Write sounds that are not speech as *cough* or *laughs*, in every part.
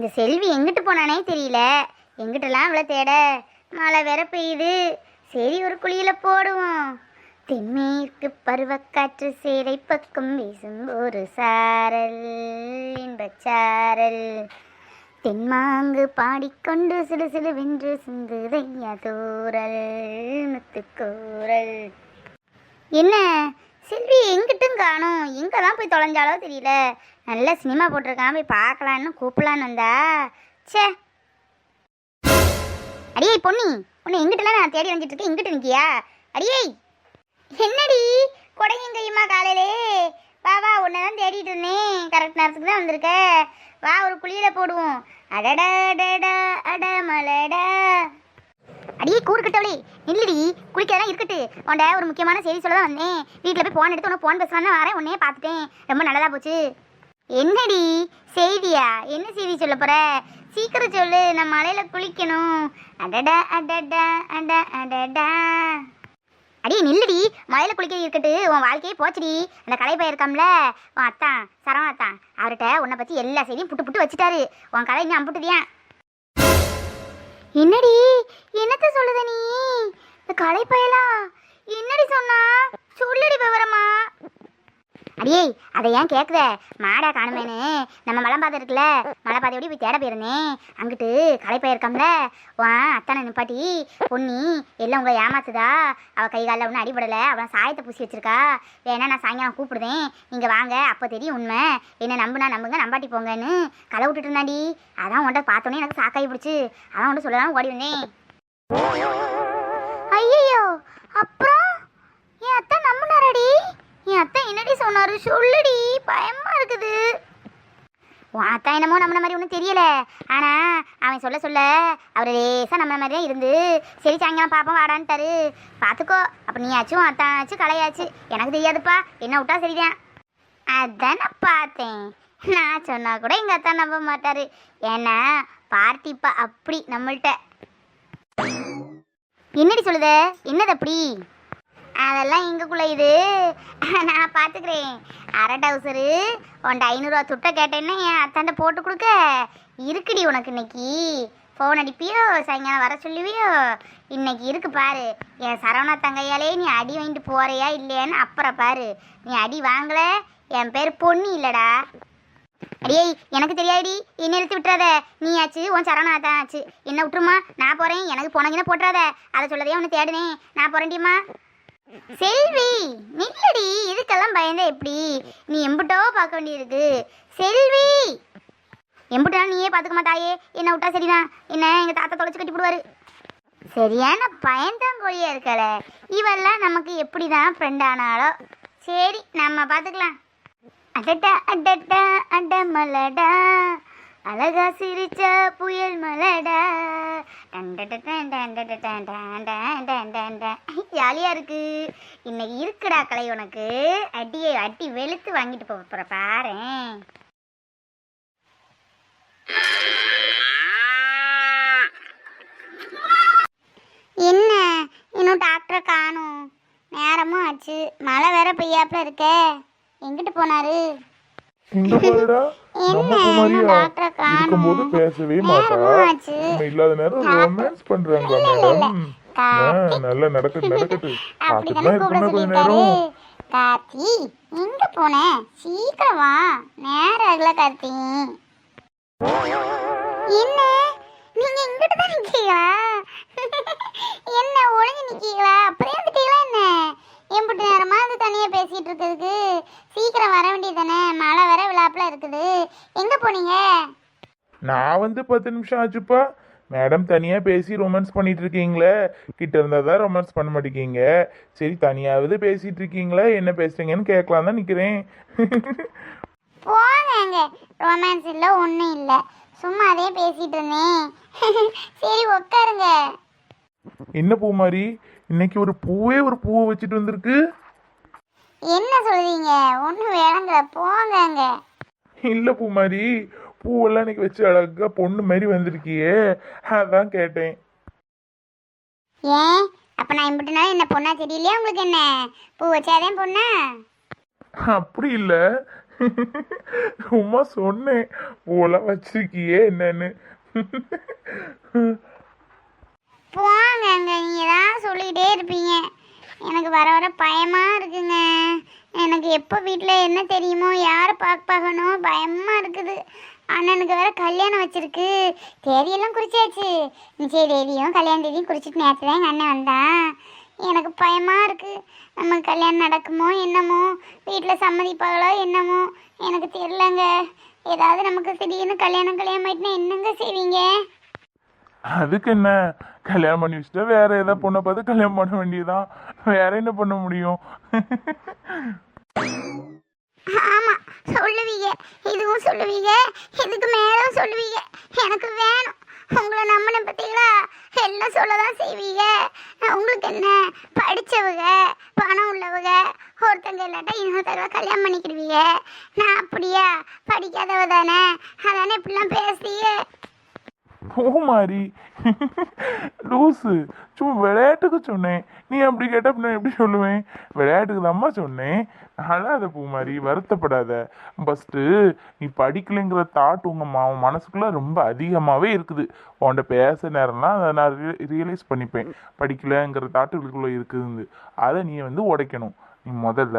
இந்த செல்வி எங்கிட்டு போனானே தெரியல. எங்கிட்டலாம் அவளை தேட. மழை வேற பெய்யுது. சரி ஒரு குழியில் போடுவோம். தென்மேற்கு பருவக்காற்று சேரை பக்கம் வீசும் ஒரு சாரல் இன்பச்சாரல் தென்மாங்கு பாடிக்கொண்டு சிலு சிலு வென்று சிந்துதையா தூரல் முத்துக்கூரல் என்ன? செல்வி எங்கிட்டும் காணும். எங்கே தான் போய் தொலைஞ்சாலோ தெரியல. நல்ல சினிமா போட்டிருக்கான். போய் பார்க்கலான்னு கூப்பிடலான்னு வந்தா. ச்சே. அடியே பொன்னி. உன்னை எங்கிட்டலாம் நான் தேடி வந்துட்டு இருக்கேன் எங்கிட்ட நிற்கியா அடியே. என்னடி? கொடையும் கையுமா காலையிலே? வா வா. உன்னை தான் தேடிட்டு இருந்தேன். கரெக்ட் நேரத்துக்கு தான் வந்திருக்க. வா ஒரு குழியில் போடுவோம். அடடா அடடா அட மலடா கூறுக்கிட்டவளே நில்லுடி குளிக்கலாம் இருக்கட்டு. உன்ட ஒரு முக்கியமான செய்தி சொல்ல தான் வந்தேன். வீட்டில் போய் ஃபோன் எடுத்து உனக்கு ஃபோன் பேசலான்னு வரேன். உன்னே பார்த்துட்டேன். ரொம்ப நல்லதாக போச்சு. என்னடி செய்தியா? என்ன செய்தி சொல்ல போற? சீக்கிரம் சொல்லு. நான் மலையில் குளிக்கணும். அடடா அடடா அட அடடா. அடி நில்லுடி. மலையில் குளிக்க இருக்கட்டு. உன் வாழ்க்கையே போச்சுடி. அந்த கலைப்பைய இருக்காம்ல. உன் அத்தான் சரவண அத்தான். அவர்கிட்ட உன்னை பற்றி எல்லா செய்தியும் புட்டு புட்டு வச்சுட்டாரு. உன் கலை இன்னும் அம்புட்டுதியான் என்னடி? என்னத்த சொல்லுத நீ? இந்த கலைப்பயலா என்னடி சொன்னா? சொல்லடி விவரமா? அடியே அதை ஏன் கேட்குத மாடா காணுமேனு. நம்ம மலைப்பாதை இருக்குல்ல மலைப்பாதையோடி போய் தேட போயிருந்தேன் அங்கிட்டு களை இருக்கம்ல வா அத்தானை நிப்பாட்டி பொன்னி எல்லாம் உங்களை ஏமாத்துதா? அவள் கை காலில் ஒன்றும் அடிபடலை அவன் சாயத்தை பூசி வச்சிருக்கா. வேணா நான் சாயங்காலம் கூப்பிடுதேன். நீங்கள் வாங்க அப்போ தெரியும் உண்மை. என்ன நம்புனா நம்புங்க நம்பாட்டி போங்கன்னு களை விட்டுட்டு இருந்தாடி அதான் உன்ட்ட பார்த்தோன்னே எனக்கு சாக்காய் பிடிச்சி அதான் உன்ட்ட சொல்லலாம் ஓடி வந்தேன் ஐயோ அப்புறம் என் அத்தை நம்பினாரடி என் அத்தை என்னடி சொன்னாரு சொல்லுடி பயமா இருக்குது. உன் அத்தா என்னமோ நம்மள மாதிரி ஒன்றும் தெரியல. ஆனால் அவன் சொல்ல சொல்ல அவர் லேசாக நம்மளை மாதிரி தான் இருந்து சரி சாயங்காலம் பாப்போம் வாடான்ட்டாரு. பார்த்துக்கோ அப்போ நீயாச்சும் அத்தானாச்சும் கலையாச்சு. எனக்கு தெரியாதுப்பா. என்ன விட்டா சரிதான். அதான் பார்த்தேன். நான் சொன்னால் கூட எங்கள் அத்தா நம்ப மாட்டார். ஏன்னா பார்ட்டிப்பா அப்படி நம்மள்கிட்ட என்னடி சொல்லுத? என்னது அப்படி? அதெல்லாம் எங்கக்குள்ள இது? நான் பார்த்துக்கிறேன் அரை டவுசரு உன்ட்ட ஐநூறுரூவா துட்டை கேட்டேன்னா என் அத்தாண்ட போட்டு கொடுக்க. இருக்குடி உனக்கு இன்னைக்கு. ஃபோன் அடிப்பியோ சாயங்காலம் வர சொல்லுவியோ? இன்னைக்கு இருக்கு பாரு. என் சரவணா தங்கையாலே நீ அடி வாங்கிட்டு போறியா இல்லையான்னு அப்புறம் பாரு. நீ அடி வாங்கல என் பேர் பொன்னி இல்லடா. அடியே எனக்கு தெரியாடி என்ன எழுத்து விட்டுறாத. நீ ஆச்சு உன் சரவணா தான் ஆச்சு என்ன விட்டுருமா? நான் போறேன். எனக்கு போனீங்கன்னா போட்டுறாத. அதை சொல்லதே உன்னை தேடினேன். நான் போறேன்டிமா செல்வி நில்லடி. இதுக்கெல்லாம் பயந்தா எப்படி? நீ எம்புட்டோ பார்க்க வேண்டியிருக்கு. செல்வி! எம்புட்டா நீயே பார்த்துக்க மாட்டாயே என்ன விட்டா சரிதான் என்ன எங்கள் தாத்தா தொலைச்சி கட்டி போடுவாரு? சரியான பயந்தாங்கோழியா இருக்கல. இவெல்லாம் நமக்கு எப்படிதான் ஃப்ரெண்ட் ஆனாலோ. சரி நம்ம பார்த்துக்கலாம். அடட்டா அடட்டா அட மலடா அழகா சிரிச்ச புயல் மலடா ஜாலியா இருக்கு இன்னைக்கு இருக்குடா கலை உனக்கு அடியை அடி வெளுத்து வாங்கிட்டு போகிற போற பாரேன் என்ன இன்னும் டாக்டரை காணும் நேரமும் ஆச்சு மழை வேற பெய்யாப்புல இருக்கே எங்கிட்டு போனாரு நம்ம என்ன குமாரியா இருக்கும்போது பேசவே மாட்டா. நம்ம இல்லாத நேரம் ரொமான்ஸ் பண்றாங்க மேடம் நல்லா நடக்கட்டு நடக்கட்டு அப்படிதானே இருக்கணும் கொஞ்ச நேரம்? கார்த்தி எங்க போன? சீக்கிரம் வா. நேரம் ஆகல கார்த்தி. என்ன? நீங்க இங்கிட்டு தான் நிக்கீங்களா *laughs* என்ன ஒளிஞ்சு நிக்கீங்களா அப்படியே வந்துட்டீங்களா என்ன? எம்பிட்டு நேரமா வந்து தனியா பேசிட்டு இருக்கிறதுக்கு சீக்கிரம் வர வேண்டியதானே மழை வர விழாப்புல இருக்குது. எங்க போனீங்க? நான் வந்து பத்து நிமிஷம் ஆச்சுப்பா. மேடம் தனியா பேசி ரொமான்ஸ் பண்ணிட்டு இருக்கீங்களே? கிட்ட இருந்தா தான் ரொமான்ஸ் பண்ண மாட்டேங்க சரி தனியாவது பேசிட்டு இருக்கீங்களா? என்ன பேசுறீங்கன்னு கேட்கலாம் தான் நிக்கிறேன். போங்க ரொமான்ஸ் இல்லை ஒன்றும் இல்லை. சும்மா அதே பேசிட்டு இருந்தேன். சரி உட்காருங்க என்ன பூ மாதிரி? இன்னைக்கு ஒரு பூவே ஒரு பூவை வச்சுட்டு வந்திருக்கு. என்ன சொல்றீங்க? ஒன்றும் விளங்கல போங்கங்க. இல்ல பூ மாதிரி. பூவெல்லாம் இன்னைக்கு வச்சு அழகா பொண்ணு மாதிரி வந்திருக்கியே. அதான் கேட்டேன். ஏன்? அப்போ நான் இம்பிட்டு நாள் என்ன பொண்ணா தெரியலையா உங்களுக்கு என்ன? பூ வச்சாதே பொண்ணா? அப்படி இல்ல. சும்மா சொன்னேன். போல வச்சிருக்கியே என்னன்னு. போங்க நீங்கள் தான் சொல்லிக்கிட்டே இருப்பீங்க. எனக்கு வர வர பயமாக இருக்குங்க. எனக்கு எப்போ வீட்டில் என்ன தெரியுமோ யாரை பார்க்க பார்க்கணும் பயமாக இருக்குது. அண்ணனுக்கு வேற கல்யாணம் வச்சிருக்கு. தேதியெல்லாம் குறிச்சாச்சு. நிச்சய தேதியும் கல்யாண தேதியும் குறிச்சிட்டு நேற்று தான் எங்கள் அண்ணன் வந்தான். எனக்கு பயமாக இருக்குது நம்ம கல்யாணம் நடக்குமோ என்னமோ வீட்டில் சம்மதிப்பாங்களோ என்னமோ எனக்கு தெரியலங்க. ஏதாவது நமக்கு திடீர்னு கல்யாணம் கல்யாணம் ஆயிட்டுனா என்னங்க செய்வீங்க? அதுக்கு என்ன? கல்யாணம் பண்ணி வச்சுட்டா வேற ஏதாவது பொண்ணை பார்த்து கல்யாணம் பண்ண வேண்டியதுதான் வேற என்ன பண்ண முடியும்? ஆமா சொல்லுவீங்க. இதுவும் சொல்லுவீங்க? இதுக்கு மேலும் சொல்லுவீங்க? எனக்கு வேணும். உங்களை நம்மளை பத்தீங்களா எல்லாம் சொல்லதான் செய்வீங்க? உங்களுக்கு என்ன? படிச்சவங்க பணம் உள்ளவங்க ஒருத்தங்க இல்லாட்டா இன்னொருத்தர கல்யாணம் பண்ணிக்கிடுவீங்க. நான் அப்படியா? படிக்காதவ தானே? அதானே இப்படிலாம் போ பூமாரி. லூசு. சும்மா விளையாட்டுக்கு சொன்னேன். நீ அப்படி கேட்ட நான் எப்படி சொல்லுவேன்? விளையாட்டுக்கு தான்மா சொன்னேன். அழாத பூமாரி. வருத்தப்படாத. ஃபஸ்ட்டு நீ படிக்கலைங்கிற தாட் உங்கள் மா மனசுக்குள்ளே ரொம்ப அதிகமாகவே இருக்குது. உன்கிட்ட பேச நேரம்லாம் அதை நான் ரியலைஸ் பண்ணிப்பேன். படிக்கலைங்கிற தாட் இருக்குதுன்னு இருக்குது. அதை நீ வந்து உடைக்கணும். நீ முதல்ல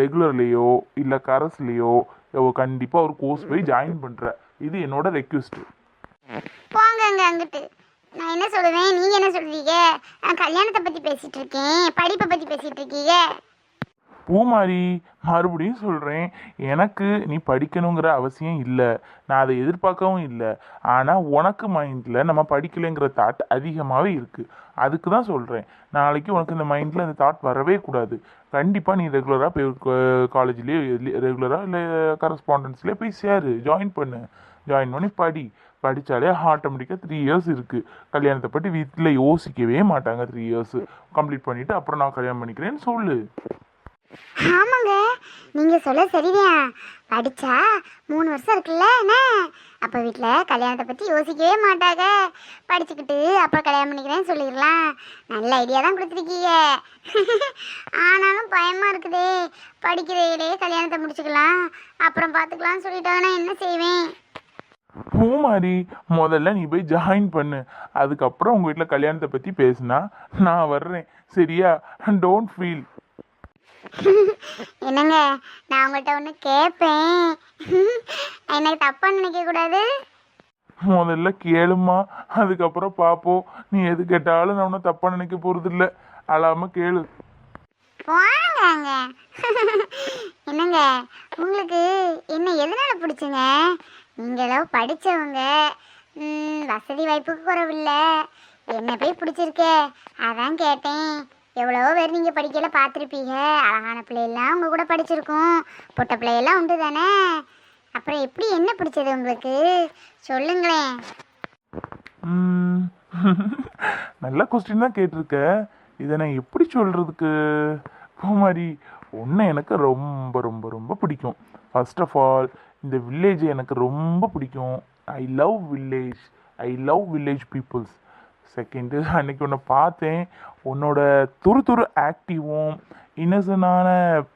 ரெகுலர்லேயோ இல்லை கரஸ்லேயோ கண்டிப்பாக ஒரு கோர்ஸ் போய் ஜாயின் பண்ணுற இது என்னோட ரெக்வஸ்ட்டு போங்க அங்கிட்டு. நான் என்ன சொல்லுவேன்? நீங்க என்ன சொல்றீங்க? கல்யாணத்தை பத்தி பேசிட்டு இருக்கேன். படிப்பை பத்தி பேசிட்டு இருக்கீங்க. பூமாரி மறுபடியும் சொல்கிறேன் எனக்கு நீ படிக்கணுங்கிற அவசியம் இல்லை. நான் அதை எதிர்பார்க்கவும் இல்லை. ஆனால் உனக்கு மைண்டில் நம்ம படிக்கலைங்கிற தாட் அதிகமாகவே இருக்குது அதுக்கு தான் சொல்கிறேன் நாளைக்கு உனக்கு இந்த மைண்டில் அந்த தாட் வரவே கூடாது. கண்டிப்பாக நீ ரெகுலராக போய் காலேஜ்லேயே ரெகுலராக இல்லை கரஸ்பாண்டன்ஸ்லேயே போய் சேரு. ஜாயின் பண்ணு. ஜாயின் பண்ணி படி. படித்தாலே ஆட்டோமேட்டிக்காக த்ரீ இயர்ஸ் இருக்குது கல்யாணத்தை பற்றி வீட்டில் யோசிக்கவே மாட்டாங்க த்ரீ இயர்ஸ் கம்ப்ளீட் பண்ணிவிட்டு அப்புறம் நான் கல்யாணம் பண்ணிக்கிறேன்னு சொல்லு. ஆமாங்க நீங்க சொல்ல சரிதான். படிச்சா மூணு வருஷம் இருக்குல்ல என்ன? அப்ப வீட்டில் கல்யாணத்தை பத்தி யோசிக்கவே மாட்டாங்க. படிச்சுக்கிட்டு அப்புறம் கல்யாணம் பண்ணிக்கிறேன்னு சொல்லிடலாம். நல்ல ஐடியா தான் கொடுத்துருக்கீங்க. ஆனாலும் பயமா இருக்குதே. படிக்கிறதையிலே கல்யாணத்தை முடிச்சுக்கலாம். அப்புறம் பார்த்துக்கலாம்னு சொல்லிட்டாங்கன்னா என்ன செய்வேன்? பூமாரி முதல்ல நீ போய் ஜாயின் பண்ணு. அதுக்கப்புறம் உங்கள் வீட்டில் கல்யாணத்தை பற்றி பேசுனா நான் வர்றேன். சரியா? டோன்ட் ஃபீல் *laughs* என்னங்க நான் உங்கள்கிட்ட ஒன்று கேட்பேன் *laughs* எனக்கு தப்பா நினைக்க கூடாது? முதல்ல கேளுமா அதுக்கப்புறம் பார்ப்போம் நீ எது கேட்டாலும் நான் ஒன்றும் தப்பாக நினைக்க போகிறதில்ல அழாமல் கேளு. வாங்க *laughs* என்னங்க உங்களுக்கு என்ன எதனால பிடிச்சுங்க? நீங்களும் படிச்சவங்க. வசதி வாய்ப்புக்கு குறவில்லை. என்ன போய் பிடிச்சிருக்கே. அதான் கேட்டேன். எவ்வளவோ பேர் நீங்கள் படிக்கல பார்த்துருப்பீங்க. அழகான பிள்ளையெல்லாம் உங்கள் கூட படிச்சிருக்கோம். பொட்ட பிள்ளையெல்லாம் உண்டு தானே? அப்புறம் எப்படி என்ன பிடிச்சது உங்களுக்கு? சொல்லுங்களேன். ம், *laughs* நல்ல கொஸ்டின் தான் கேட்டிருக்க. இதை நான் எப்படி சொல்கிறதுக்கு பூமாரி ஒன்று எனக்கு ரொம்ப ரொம்ப ரொம்ப பிடிக்கும். ஃபர்ஸ்ட் ஆஃப் ஆல் இந்த வில்லேஜ் எனக்கு ரொம்ப பிடிக்கும். I love village I love village peoples second. *laughs* அன்னைக்கு உன்னை பார்த்தேன். உன்னோட துரு துரு ஆக்டிவும் இன்னசென்டான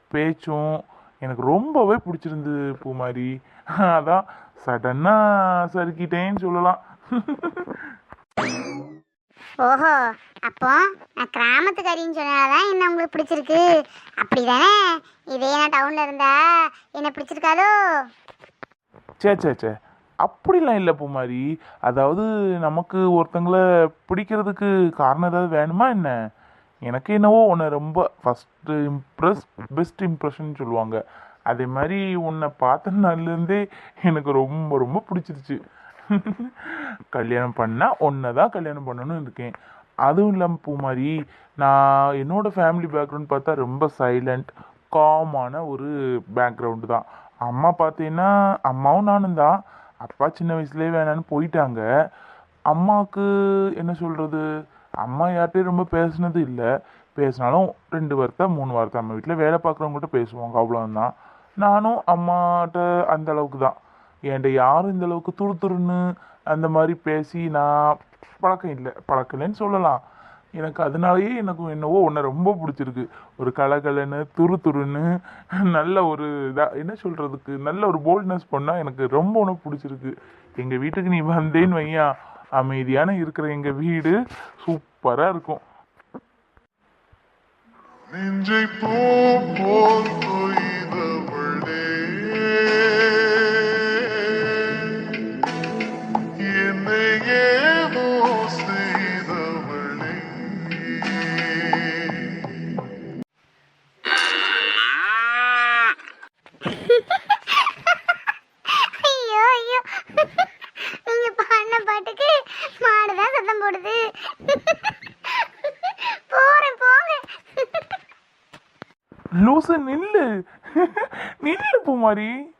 பேச்சும் எனக்கு ரொம்பவே பிடிச்சிருந்தது பூமாரி. *laughs* அதான் சடனாக சறுக்கிட்டேன்னு சொல்லலாம். *laughs* ஓஹோ அப்போ நான் கிராமத்துக்காரின்னு சொன்னாதான் என்ன உங்களுக்கு பிடிச்சிருக்கு? அப்படிதானே? இதே நான் டவுன்ல இருந்தா என்ன பிடிச்சிருக்காதோ? சே சே சே அப்படிலாம் இல்லை பூமாரி. அதாவது நமக்கு ஒருத்தங்களை பிடிக்கிறதுக்கு காரணம் ஏதாவது வேணுமா என்ன? எனக்கு என்னவோ உன்னை ரொம்ப ஃபஸ்ட்டு இம்ப்ரெஸ் பெஸ்ட் இம்ப்ரெஷன் சொல்லுவாங்க. அதே மாதிரி உன்னை பார்த்த நாள்லேருந்தே எனக்கு ரொம்ப ரொம்ப பிடிச்சிருச்சு. கல்யாணம் பண்ணால் ஒன்றை தான் கல்யாணம் பண்ணணும்னு இருக்கேன். அதுவும் இல்லாமல் பூமாரி நான் என்னோடய ஃபேமிலி பேக்ரவுண்ட் பார்த்தா ரொம்ப சைலண்ட் காமான ஒரு பேக்ரவுண்டு தான். அம்மா பார்த்தீங்கன்னா அம்மாவும் நானும் தான். அப்பா சின்ன வயசுலேயே வேணான்னு போயிட்டாங்க. அம்மாவுக்கு என்ன சொல்கிறது அம்மா யார்கிட்டையும் ரொம்ப பேசுனது இல்லை. பேசினாலும் ரெண்டு வார்த்தை மூணு வார்த்தை. நம்ம வீட்டில் வேலை பார்க்குறவங்கள்ட்ட பேசுவாங்க. அவ்வளோதான் நானும் அம்மாட்ட அந்த அளவுக்கு தான். என்கிட்ட யாரும் இந்த அளவுக்கு துரு துருன்னு அந்த மாதிரி பேசி நான் பழக்கம் இல்லை. பழக்கம் இல்லைன்னு சொல்லலாம். எனக்கு அதனாலேயே எனக்கு என்னவோ உன்னை ரொம்ப பிடிச்சிருக்கு. ஒரு கலகலன்னு துரு துருன்னு நல்ல ஒரு இதாக என்ன சொல்கிறதுக்கு நல்ல ஒரு போல்ட்னஸ் பண்ணால் எனக்கு ரொம்ப உனக்கு பிடிச்சிருக்கு. எங்கள் வீட்டுக்கு நீ வந்தேன்னு வையா அமைதியான இருக்கிற எங்கள் வீடு சூப்பராக இருக்கும். நெஞ்சை பூ. நில்லு. நில்லு பூமாரி.